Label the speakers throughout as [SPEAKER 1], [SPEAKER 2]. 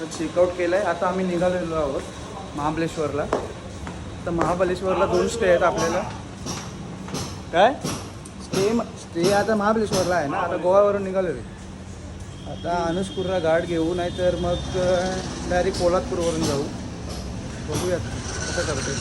[SPEAKER 1] तर चेकआउट केलं आहे आता आम्ही निघालेलो आहोत महाबलेश्वरला तर महाबलेश्वरला दोन स्टे आहेत आपल्याला. काय? स्टे स्टे आता महाबलेश्वरला आहे ना? आता गोव्यावरून निघालेलो. आता अनुष्पूरला गाठ घेऊ नाही तर मग डायरेक्ट कोल्हापूरवरून जाऊ. बघूयात. कसं करते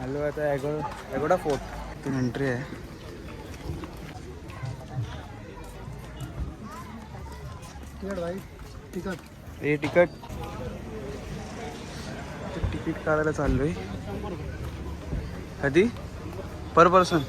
[SPEAKER 1] हॅलो आता ॲगो ॲगोडा फोर्ट तिथून एंट्री आहे. भाई तिकट. ए तिकट. तिकीट काढायला चाललोय. कधी per person.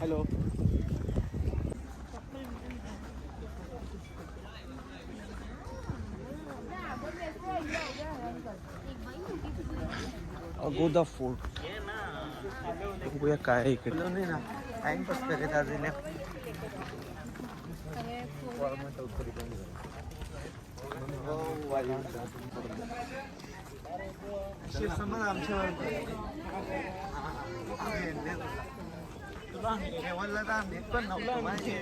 [SPEAKER 1] Hello. Aguada fort. बघूया काय आहे इकडे. टाइमपास करत आज तुला जेवणला तर पण नव्हतं माहिती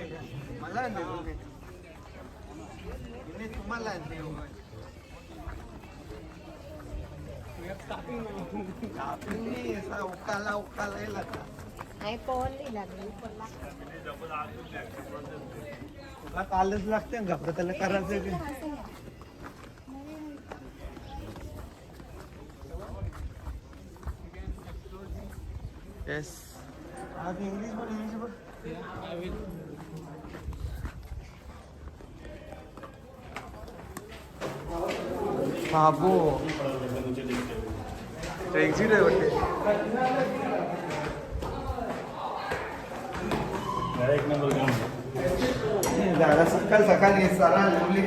[SPEAKER 1] मला आणले तुम्हाला आणले उकाला उकाला येला का
[SPEAKER 2] नाही लागली
[SPEAKER 1] तुला कालच लागते ना घाबरत त्याला करायचं की येस इंग्लिश बोल इंग्लिश बोल. बाबू. एक्झिट आहे वाटते दादा सकाळ सकाळी सरा लिवली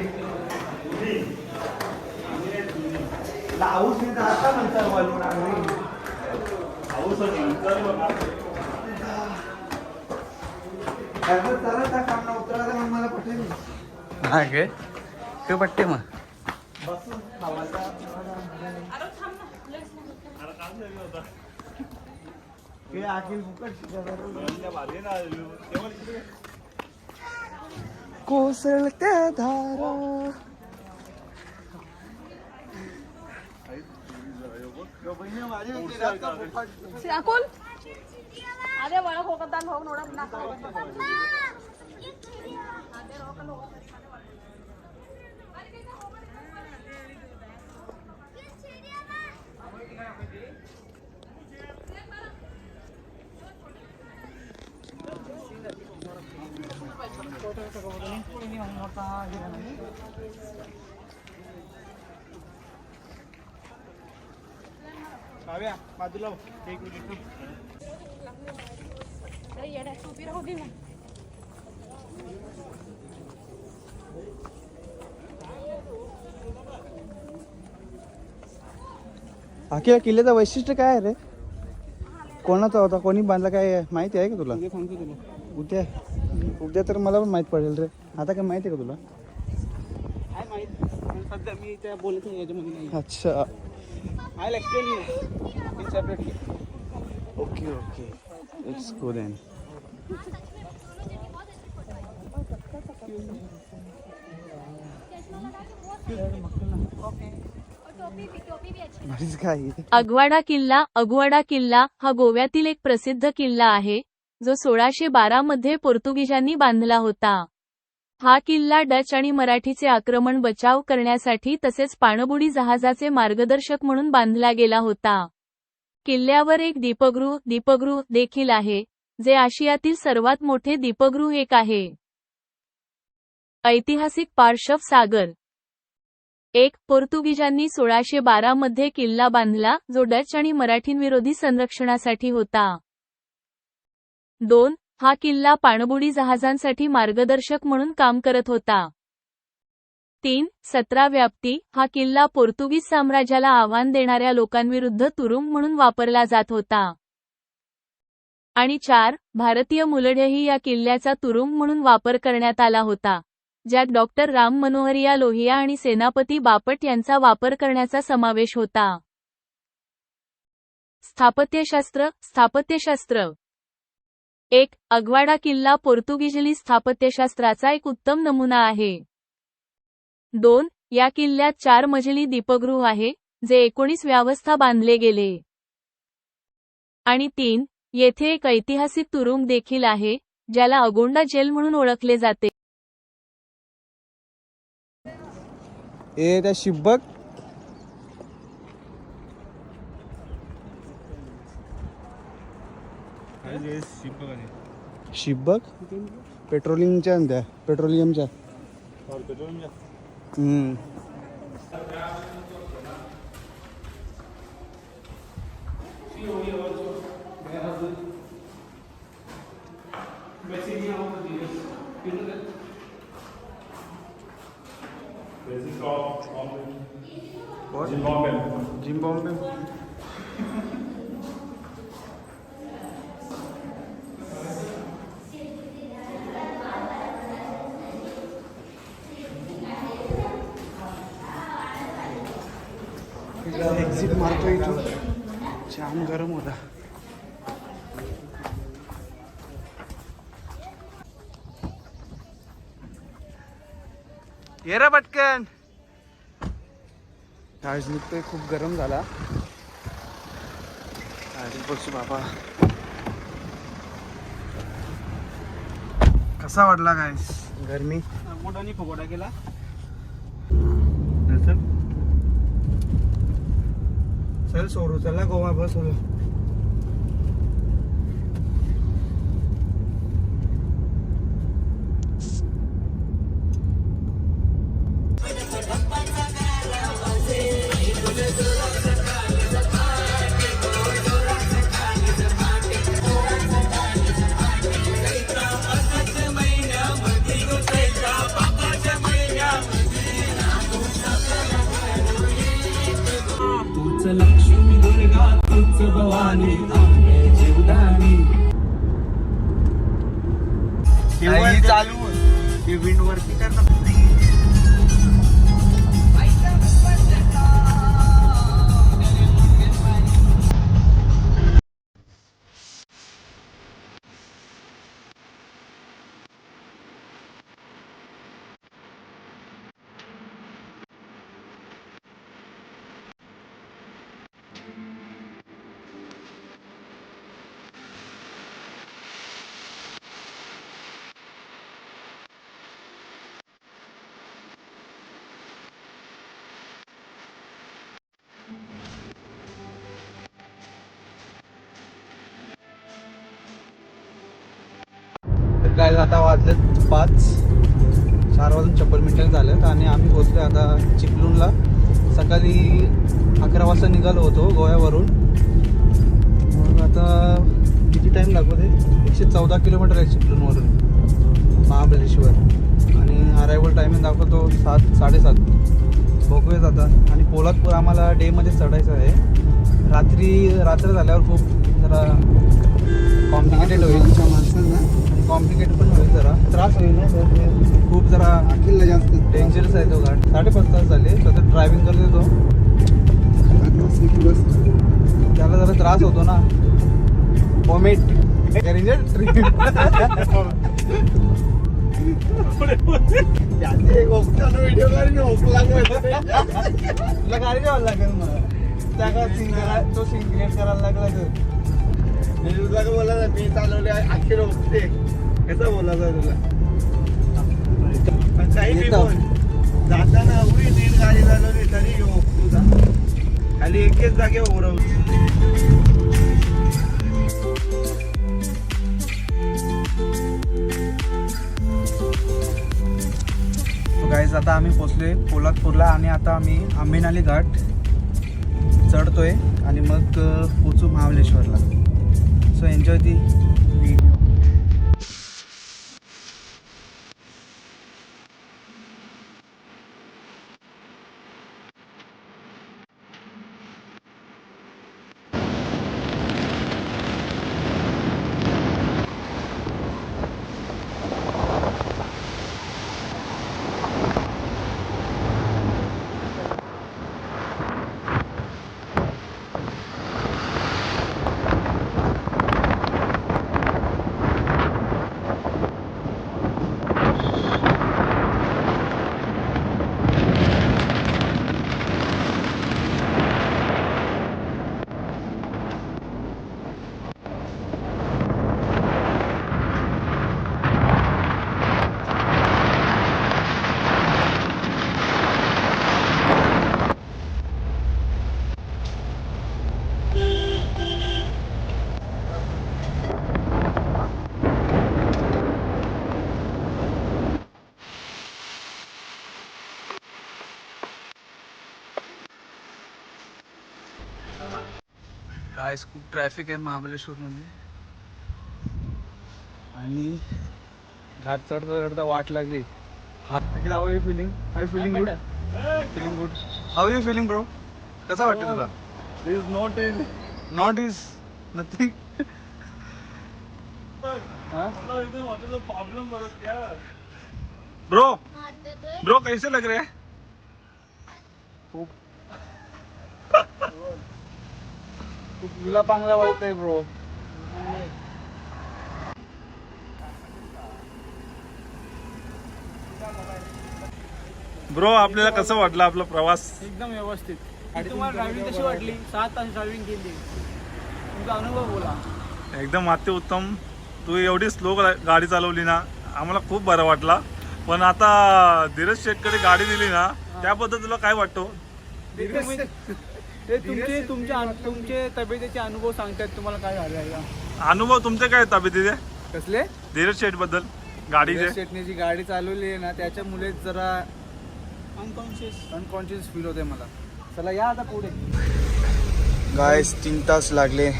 [SPEAKER 1] लावूस नाही तर आता म्हणतात मला पटेल हा गे ते पट्टे मग. बसून खावायचा हे ಅದೇ ಒಳಗೆ ಹೋಗದ್ದಾಗ ಹೋಗಿ
[SPEAKER 2] ನೋಡಕ್ ನಾ ಫೋಟೋ ತಗೋಬೋದು ನಿಂತ್ಕೊಂಡು ನೀವು ನೋಡ್ತಾ
[SPEAKER 1] ಇದ್ದೀರ ಕಾವ್ಯ ಮೊದಲು ಬೇಕು मिनिट
[SPEAKER 2] येड्या उभी राहू दे ना
[SPEAKER 1] अखेर किल्ल्याचं वैशिष्ट्य काय आहे रे? कोणाचा होता? कोणी बांधला काय माहिती आहे का तुला? सांगतो तुला. उद्या? उद्या तर मला पण माहीत पडेल रे. आता काय माहिती आहे का तुला?
[SPEAKER 3] काय माहीत? सध्या मी त्या बोलत नाही याच्यामध्ये नाही.
[SPEAKER 1] अच्छा.
[SPEAKER 3] I explain separately
[SPEAKER 1] okay okay let's go then काय
[SPEAKER 4] अगवाडा किल्ला अगवाडा किल्ला हा गोव्यातील एक प्रसिद्ध किल्ला आहे जो सोळाशे बारा मध्ये पोर्तुगीजांनी बांधला होता. हा किल्ला डच आणि मराठीचे आक्रमण बचाव करण्यासाठी तसेच पाणबुडी जहाजाचे मार्गदर्शक म्हणून बांधला गेला होता. किल्ल्यावर एक दीपगृह दीपगृह देखील आहे जे आशियातील सर्वात मोठे दीपगृह एक आहे. ऐतिहासिक पार्श्व सागर. एक पोर्तुगीजांनी सोळाशे बारा मध्ये किल्ला बांधला जो डच आणि मराठींविरोधी संरक्षणासाठी होता. दोन हा किल्ला पाणबुडी जहाजांसाठी मार्गदर्शक म्हणून काम करत होता. तीन सतरा व्याप्ती हा किल्ला पोर्तुगीज साम्राज्याला आव्हान देणाऱ्या लोकांविरुद्ध तुरुंग म्हणून वापरला जात होता. आणि चार भारतीय मुलढेही या किल्ल्याचा तुरुंग म्हणून वापर करण्यात आला होता ज्यात डॉक्टर राम मनोहरिया लोहिया आणि सेनापती बापट यांचा वापर करण्याचा समावेश होता. स्थापत्यशास्त्र स्थापत्यशास्त्र. एक अगवाडा किल्ला पोर्तुगीजली स्थापत्यशास्त्राचा एक उत्तम नमुना आहे. दोन या किल्ल्यात चार मजली दीपगृह आहे जे एकोणीस व्यवस्था बांधले गेले. आणि तीन येथे एक ऐतिहासिक तुरुंग देखील आहे ज्याला अगोंडा जेल म्हणून ओळखले जाते.
[SPEAKER 1] ए त्या शिब्बक? शिब्बक? पेट्रोलिंगच्या त्या पेट्रोलियमच्या. हम्म. जिम्बाब्वे एक्झिट मारतो इथून. जाम गरम होता. ये रे पटकन. आज निघतोय खूप गरम झाला आधी बसू बाबा कसा वाटला काय गरमी
[SPEAKER 3] मोठानी फगोडा केला
[SPEAKER 1] चल सोडू चला गोवा बस
[SPEAKER 3] भवानी जीवदानी.
[SPEAKER 1] चालू
[SPEAKER 3] ते विंड वरती कर
[SPEAKER 1] तर काय आता वाजले पाच. चार वाजून चप्पल मिनिटं झालेत आणि आम्ही पोहोचलो आता चिपलूणला सकाळी अकरा वाजता निघालो होतो गोव्यावरून. मग आता किती टाईम लागतो ते एकशे चौदा किलोमीटर आहे चिपलूनवरून महाबळेश्वर. आणि अरायवल टायमिंग दाखवतो सात साडेसात. बघूयात आता. आणि पोलादपूर आम्हाला डेमध्ये चढायचं आहे. रात्री रात्र झाल्यावर खूप जरा कॉम्प्लिकेटेड होईल. माणसांना कॉम्प्लिकेटेड पण होईल जरा. त्रास होईल ना ते खूप जरा अखिलला जास्त डेंजरस आहे तो घाट साडेपाच तास झाले स्वतः ड्रायव्हिंग करत होतो त्याला जरा त्रास होतो ना. वॉमिट तुला गाडी लागेल त्या का सिंग तो सिंग क्रिएट करायला लागला तर.
[SPEAKER 3] बोला मी चालवले कसं बोलायचं तुला? पण काही बी
[SPEAKER 1] येतो.
[SPEAKER 3] बोल. जाताना नीट गाडी चालवली तरी योग तुझा. खाली एकेच
[SPEAKER 1] गाईज आता आम्ही पोचलोय पोलादपूरला आणि आता आम्ही आंबेनाली घाट चढतोय आणि मग पोचू महाबळेश्वरला. So enjoy the आज खूप ट्रॅफिक आहे महाबळेश्वरमध्ये. आणि घाट चढता चढता वाट लागली. How you feeling hi feeling good feeling good how you feeling bro कसा वाटतं तुला?
[SPEAKER 3] Is not in
[SPEAKER 1] not is nothing
[SPEAKER 3] बरं क्या ब्रो ब्रो कैसे लग रहे हैं?
[SPEAKER 1] खूप तुला चांगला वाटतंय ब्रो
[SPEAKER 3] ब्रो आपल्याला कसं वाटलं आपला प्रवास?
[SPEAKER 1] एकदम व्यवस्थित. तुम्हाला ड्रायव्हिंग कशी वाटली? सात तास ड्रायव्हिंग केली. तुमचा अनुभव बोला.
[SPEAKER 3] एकदम तू एवढी स्लो गाडी चालवली ना आम्हाला खूप बरं वाटला. पण आता धीरज शेटकडे गाडी दिली ना त्याबद्दल तुला काय वाटतो?
[SPEAKER 1] ते तुमचे तुमचे अनु- तुमचे तब्येतीचे अनुभव सांगतात तुम्हाला काय झालं आहे?
[SPEAKER 3] अनुभव तुमचे काय तब्येतीचे?
[SPEAKER 1] कसले?
[SPEAKER 3] धीरज शेटबद्दल गाडीचे
[SPEAKER 1] शेटने जी गाडी चालवली आहे ना त्याच्यामुळे जरा अनकॉन्शियस अनकॉन्शियस फील होते मला. चला या आता पुढे. गायस तीन तास लागले.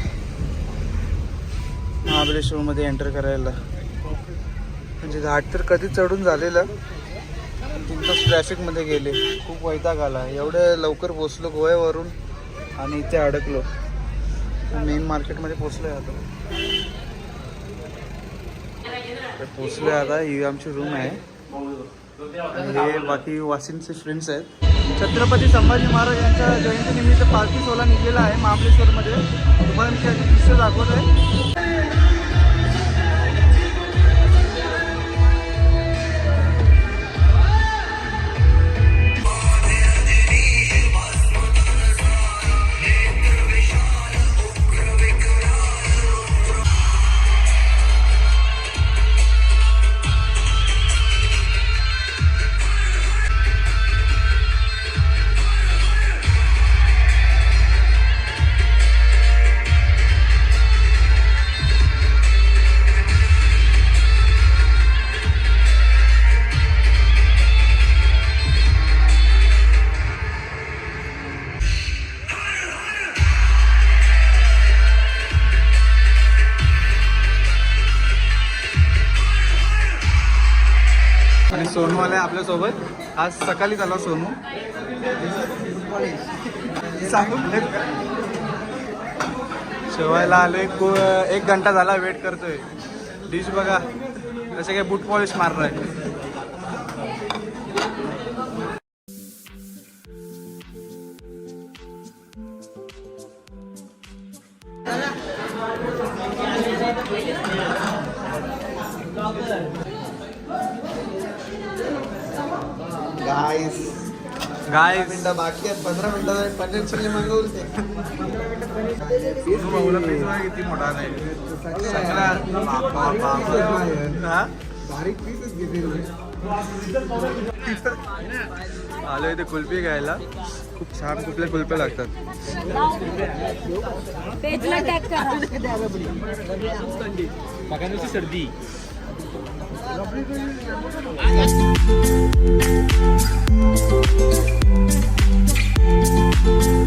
[SPEAKER 1] महाबळेश्वरमध्ये एंटर करायला. म्हणजे घाट तर कधी चढून झालेलं. पण तीन तास ट्रॅफिकमध्ये गेले. खूप वैताग आला. एवढं लवकर पोचलो गोव्यावरून. आणि इथे अडकलो. मेन मार्केटमध्ये पोचलोय आता. पोचलो आहे आता. ही आमची रूम आहे. आणि हे बाकी वासिंचे फ्रेंड्स आहेत. छत्रपती संभाजी महाराज यांच्या जयंतीनिमित्त पालखी सोहळा निघलेला आहे महाबळेश्वरमध्ये. तुम्हाला मी त्याचे दृश्य दाखवत आहे आपल्यासोबत. आज सकाळी झाला सोनू. शेवायला आले को एक घंटा झाला वेट करतोय. डिश बघा. जसे काय बूट पॉलिश मारणार आहे. गाईस मिनिटं बाकी आहेत. पंधरा मिनिटं पनीर चिल्ली मागवते किती मोठा नाही आलो इथे कुल्फी घ्यायला. खूप छान कुठले कुल्फे लागतात.
[SPEAKER 2] सर्दी. Thank
[SPEAKER 1] you.